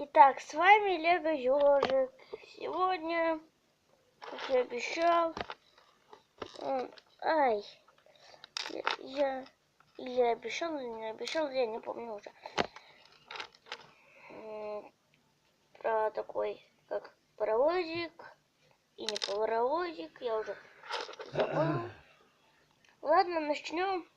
Итак, с вами Лего Ежик. Сегодня, как я обещал, м, ай, я, я, обещал, или не обещал, я не помню уже. Про такой, как паровозик, и не паровозик, я уже забыл. Ладно, начнем.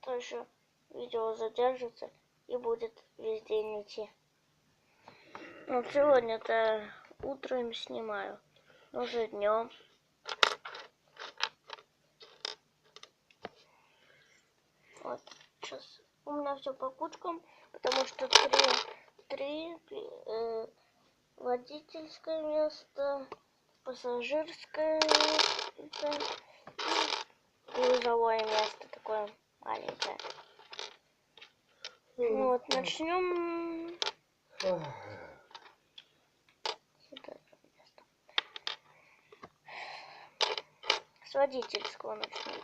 То еще видео задержится и будет весь день идти. Вот сегодня-то утром снимаю, уже днем. Вот, сейчас у меня все по кучкам, потому что три, три э, водительское место, пассажирское место и грузовое место такое маленькое. Вот, начнем. С водительского начнем.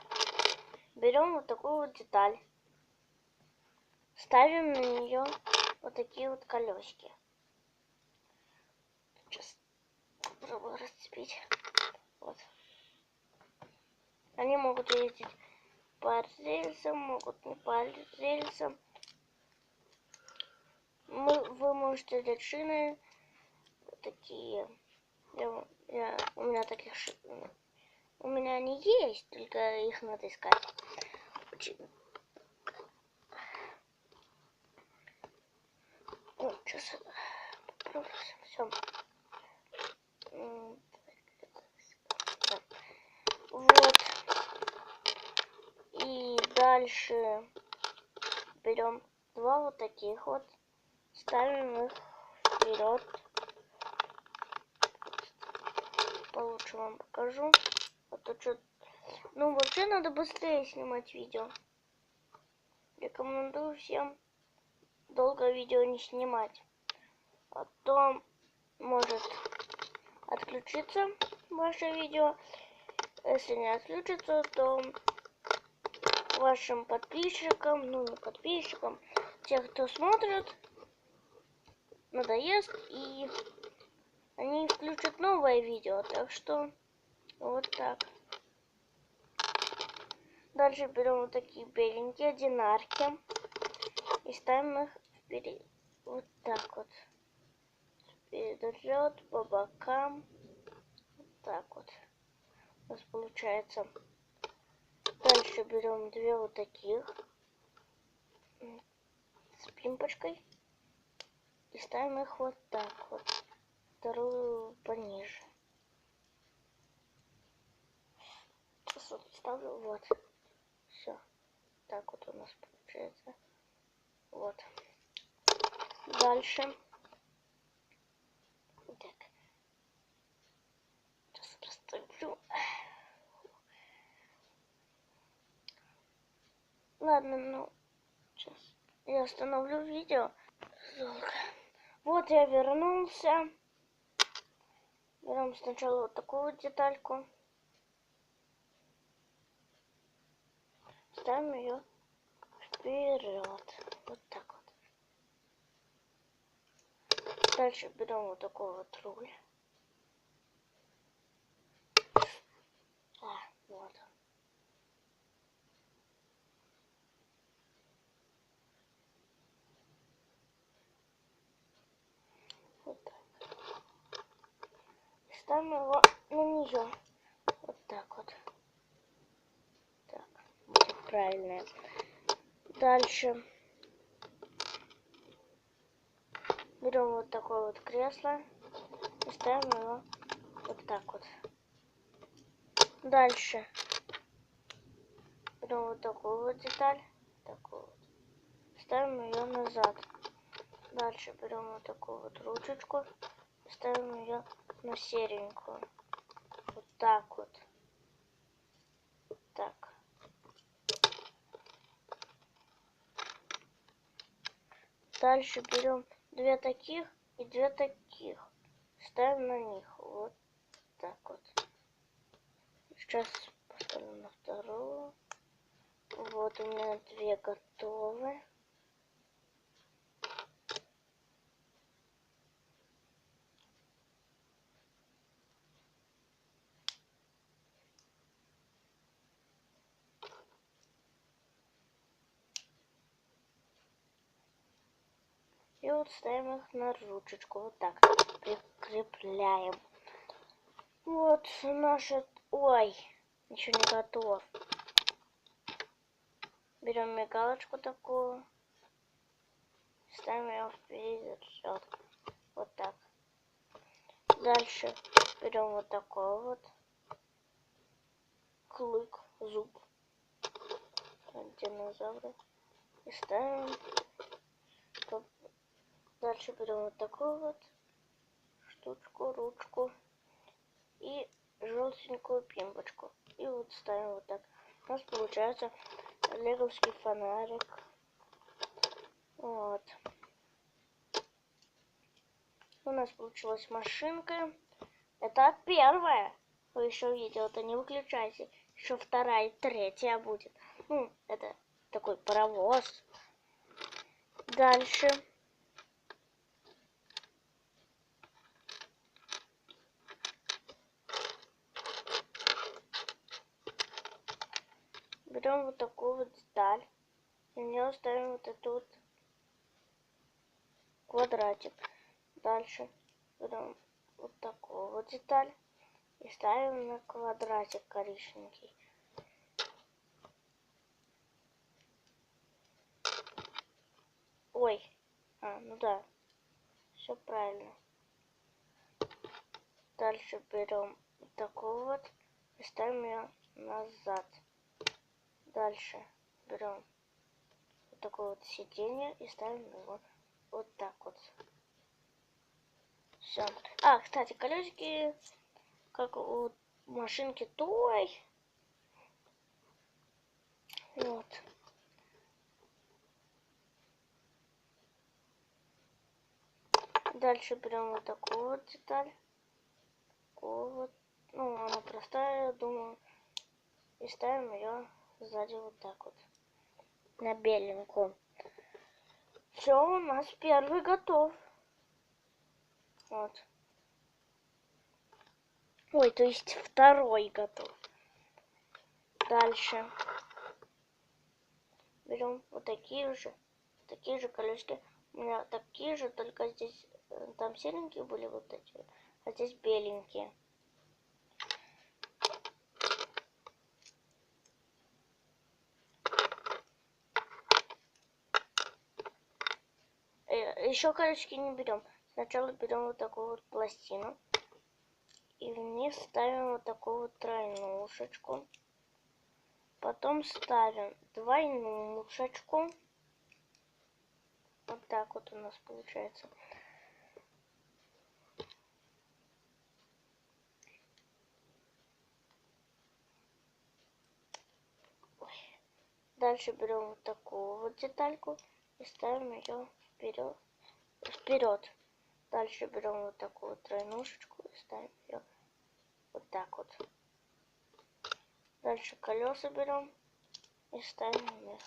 Берем вот такую вот деталь. Ставим на нее вот такие вот колесики. Сейчас попробую расцепить. Вот. Они могут ездить по рельсам, могут не по рельсам. Вы можете взять шины такие. Я, я, у меня таких шин. У меня они есть, только их надо искать. О, сейчас попробую. Все. Вот. И дальше берем два вот таких вот, ставим их вперед. Получше вам покажу. А то что... Ну, вообще надо быстрее снимать видео. Рекомендую всем долго видео не снимать. А то может отключиться ваше видео. Если не отключится, то вашим подписчикам, ну не подписчикам, тех, кто смотрит, надоест и они включат новое видео. Так что вот так. Дальше берем вот такие беленькие одинарки и ставим их вперед. Вот так вот. Вперед, по бокам. Вот так вот. У нас получается. Дальше берем две вот таких с пимпочкой и ставим их вот так вот. Вторую пониже. Сейчас вот ставлю вот. Все. Так вот у нас получается. Вот. Дальше. Так. Сейчас расставлю. Ладно, ну, сейчас я остановлю видео. Долго. Вот я вернулся. Берем сначала вот такую детальку. Ставим ее вперед. Вот так вот. Дальше берем вот такой вот руль. А, вот. Вот так. Ставим его на нее. Вот так вот. Так, будет правильно. Дальше берем вот такое вот кресло и ставим его вот так вот. Дальше берем вот такую вот деталь, такую вот, ставим ее назад. Дальше берем вот такую вот ручечку ставим ее на серенькую. Так вот. Так. Дальше берем две таких и две таких. Ставим на них. Вот так вот. Сейчас поставлю на вторую. Вот у меня две готовы. И вот ставим их на ручечку. Вот так. Прикрепляем. Вот наша... Ой, еще не готов. Берем мигалочку такую. Ставим ее вперед. Вот так. Дальше берем вот такой вот клык, зуб динозавра и ставим. Дальше берем вот такую вот штучку, ручку и желтенькую пимпочку. И вот ставим вот так. У нас получается леговский фонарик. Вот. У нас получилась машинка. Это первая. Вы еще видео-то не выключайте. Еще вторая и третья будет. Ну, это такой паровоз. Дальше. Берем вот такую вот деталь. И в нее ставим вот этот вот квадратик. Дальше берем вот такую вот деталь и ставим на квадратик коричневенький. Ой, а, ну да, все правильно. Дальше берем вот такую вот и ставим ее назад. Дальше берем вот такое вот сиденье и ставим его вот так вот. Все. А, кстати, колесики, как у машинки той. Вот. Дальше берем вот такую вот деталь. Такую вот. Ну, она простая, думаю. И ставим ее сзади вот так вот. На беленькую. Все, у нас первый готов. Вот. Ой, то есть второй готов. Дальше. Берем вот такие же, такие же колесики. У меня такие же, только здесь, э, там серенькие были вот эти, а здесь беленькие. Э, Еще колечки не берем. Сначала берем вот такую вот пластину. И вниз ставим вот такую вот тройнушечку. Потом ставим двойнушечку. Вот так вот у нас получается. Дальше берем вот такую вот детальку и ставим ее вперед. Вперед. Дальше берем вот такую тройнушечку и ставим ее вот так вот. Дальше колеса берем и ставим их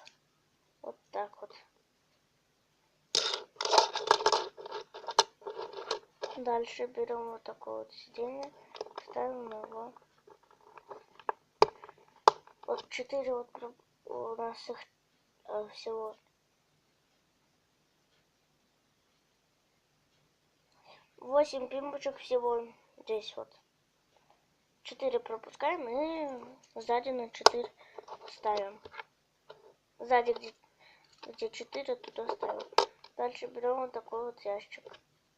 вот так вот. Дальше берем вот такое вот сиденье, ставим его. Вот четыре вот у нас их э, всего восемь пимпочек всего здесь вот. Четыре пропускаем и сзади на четыре ставим. Сзади где, где 4, туда ставим. Дальше берем вот такой вот ящик.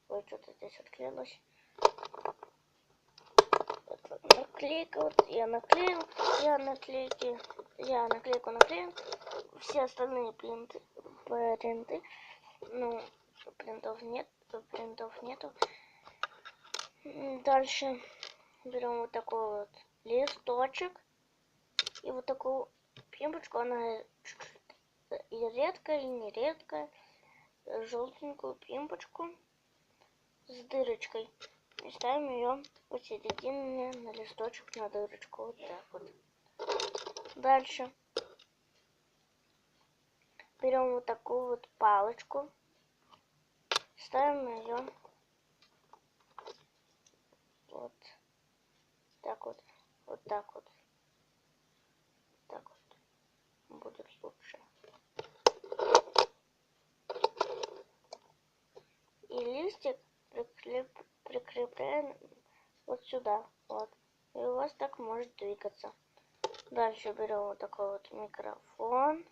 Ой, что-то здесь отклеилось. Наклейка, вот я наклеил, я наклейки, я наклейку наклеил. Все остальные принты, принты, ну, принтов нет, принтов нету. Дальше берем вот такой вот листочек и вот такую пимпочку, она и редкая, и нередкая, желтенькую пимпочку с дырочкой. И ставим ее посередине на листочек на дырочку. Вот так вот. Дальше берем вот такую вот палочку ставим ее вот так вот, вот так вот, так вот будет лучше. хвостик прикреп, прикрепляем вот сюда. Вот. И у вас так может двигаться. Дальше берем вот такой вот микрофон.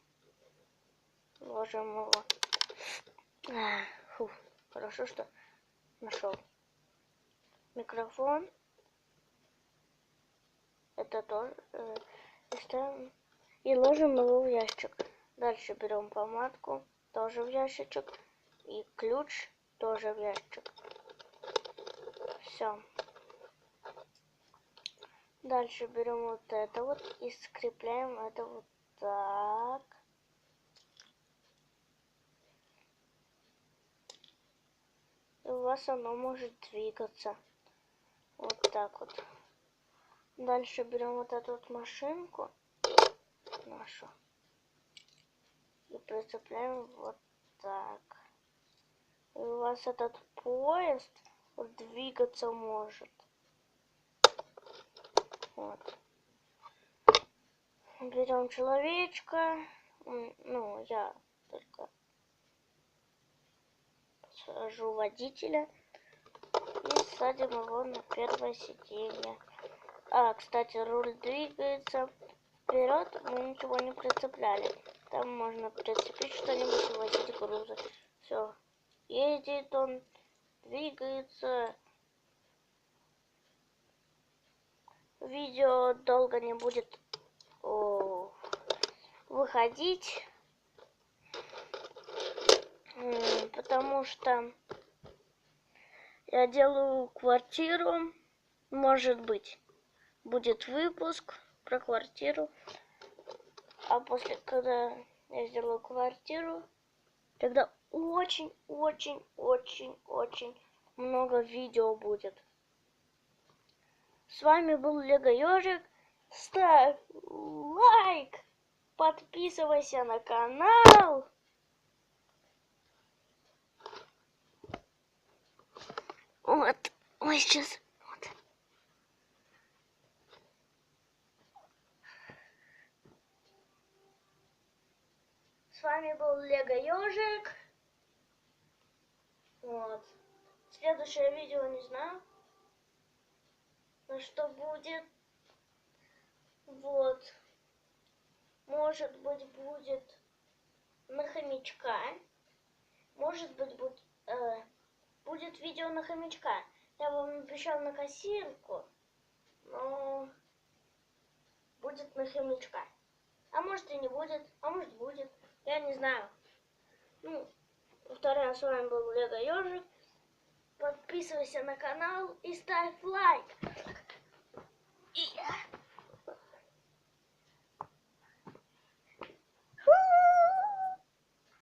Ложим его. А, фу, хорошо, что нашел. Микрофон. Это тоже. Э, и ставим. И ложим его в ящик. Дальше берем помадку. Тоже в ящичек. И ключ тоже в ящик. Все. Дальше берем вот это вот и скрепляем это вот так. И у вас оно может двигаться. Вот так вот. Дальше берем вот эту вот машинку нашу и прицепляем вот так. И у вас этот поезд вот двигаться может. Вот. Берем человечка. Ну, я только сажу водителя и садим его на первое сиденье. А, кстати, руль двигается вперед, мы ничего не прицепляли. Там можно прицепить что-нибудь и возить грузы. Все. Едет он, двигается. Видео долго не будет о, выходить. Потому что я делаю квартиру. Может быть, будет выпуск про квартиру. А после, когда я сделаю квартиру, тогда очень-очень-очень-очень много видео будет. С вами был Лего Ежик. Ставь лайк, подписывайся на канал. Вот, ой, сейчас С вами был Лего Ежик. Вот. Следующее видео не знаю, на что будет. Вот. Может быть будет на хомячка. Может быть будет, э, будет видео на хомячка. Я вам обещал на кассирку, но будет на хомячка. А может и не будет, а может будет. Я не знаю. Ну, повторяю, с вами был Лего Ежик. Подписывайся на канал и ставь лайк.